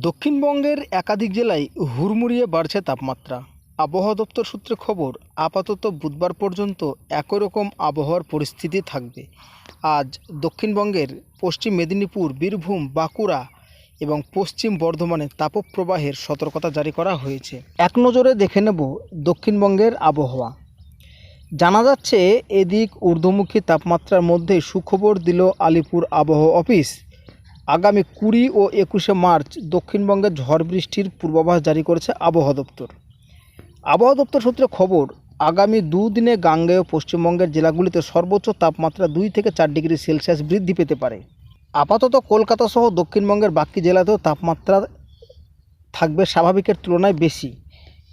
দক্ষিণবঙ্গের একাধিক জেলায় হুড়মুড়িয়ে বাড়ছে তাপমাত্রা। আবহাওয়া দপ্তর সূত্রে খবর, আপাতত বুধবার পর্যন্ত একই রকম আবহাওয়ার পরিস্থিতি থাকবে। আজ দক্ষিণবঙ্গের পশ্চিম মেদিনীপুর, বীরভূম, বাঁকুড়া এবং পশ্চিম বর্ধমানে তাপপ্রবাহের সতর্কতা জারি করা হয়েছে। এক নজরে দেখে নেব দক্ষিণবঙ্গের আবহাওয়া। জানা যাচ্ছে, এদিক ঊর্ধ্বমুখী তাপমাত্রার মধ্যে সুখবর দিল আলিপুর আবহাওয়া অফিস। আগামী কুড়ি ও একুশে মার্চ দক্ষিণবঙ্গে ঝড় বৃষ্টির পূর্বাভাস জারি করেছে আবহাওয়া দপ্তর। আবহাওয়া দপ্তর সূত্রে খবর, আগামী দুদিনে গাঙ্গেয় পশ্চিমবঙ্গের জেলাগুলিতে সর্বোচ্চ তাপমাত্রা দুই থেকে চার ডিগ্রি সেলসিয়াস বৃদ্ধি পেতে পারে। আপাতত কলকাতা সহ দক্ষিণবঙ্গের বাকি জেলাতেও তাপমাত্রা থাকবে স্বাভাবিকের তুলনায় বেশি।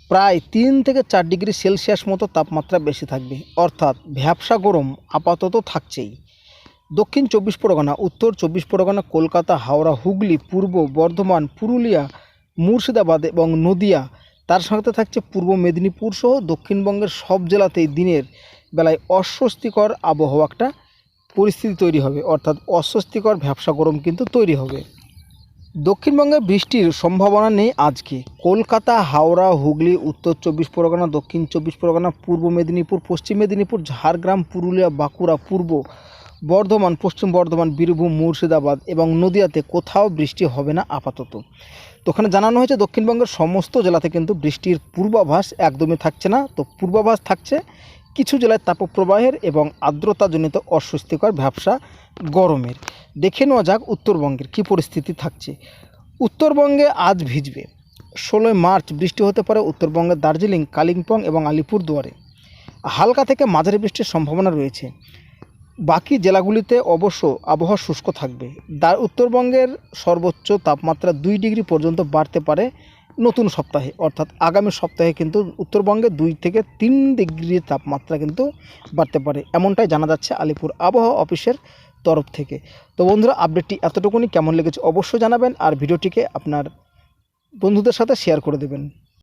প্রায় তিন থেকে চার ডিগ্রি সেলসিয়াস মতো তাপমাত্রা বেশি থাকবে। অর্থাৎ ভ্যাবসা গরম আপাতত থাকছেই। দক্ষিণ চব্বিশ পরগনা, উত্তর চব্বিশ পরগনা, কলকাতা, হাওড়া, হুগলি, পূর্ব বর্ধমান, পুরুলিয়া, মুর্শিদাবাদ এবং নদিয়া। তার সাথে থাকছে পূর্ব মেদিনীপুর সহ দক্ষিণবঙ্গের সব জেলাতেই দিনের বেলায় অস্বস্তিকর আবহাওয়া একটা পরিস্থিতি তৈরি হবে। অর্থাৎ অস্বস্তিকর ভ্যাবসা গরম কিন্তু তৈরি হবে। দক্ষিণবঙ্গে বৃষ্টির সম্ভাবনা নেই আজকে। কলকাতা, হাওড়া, হুগলি, উত্তর চব্বিশ পরগনা, দক্ষিণ চব্বিশ পরগনা, পূর্ব মেদিনীপুর, পশ্চিম মেদিনীপুর, ঝাড়গ্রাম, পুরুলিয়া, বাঁকুড়া, পূর্ব বর্ধমান, পশ্চিম বর্ধমান, বীরভূম, মুর্শিদাবাদ এবং নদিয়াতে কোথাও বৃষ্টি হবে না আপাতত। তো ওখানে জানানো হয়েছে, দক্ষিণবঙ্গের সমস্ত জেলাতে কিন্তু বৃষ্টির পূর্বাভাস একদমই থাকছে না। তো পূর্বাভাস থাকছে, কিছু জেলায় তাপপ্রবাহের এবং আর্দ্রতাজনিত অস্বস্তিকর ব্যবসা গরমের। দেখে নেওয়া যাক উত্তরবঙ্গের কী পরিস্থিতি থাকছে। উত্তরবঙ্গে আজ ভিজবে। ষোলোই মার্চ বৃষ্টি হতে পারে উত্তরবঙ্গের দার্জিলিং, কালিম্পং এবং আলিপুরদুয়ারে। হালকা থেকে মাঝারি বৃষ্টির সম্ভাবনা রয়েছে। বাকি জেলাগুলিতে অবশ্য আবহাওয়া শুষ্ক থাকবে। দা উত্তরবঙ্গের সর্বোচ্চ তাপমাত্রা দুই ডিগ্রি পর্যন্ত বাড়তে পারে নতুন সপ্তাহে। অর্থাৎ আগামী সপ্তাহে কিন্তু উত্তরবঙ্গে দুই থেকে তিন ডিগ্রি তাপমাত্রা কিন্তু বাড়তে পারে। এমনটাই জানা যাচ্ছে আলিপুর আবহাওয়া অফিসের তরফ থেকে। তো বন্ধুরা আপডেটটি এতটুকুনি। কেমন লেগেছে অবশ্যই জানাবেন আর ভিডিওটিকে আপনার বন্ধুদের সাথে শেয়ার করে দেবেন।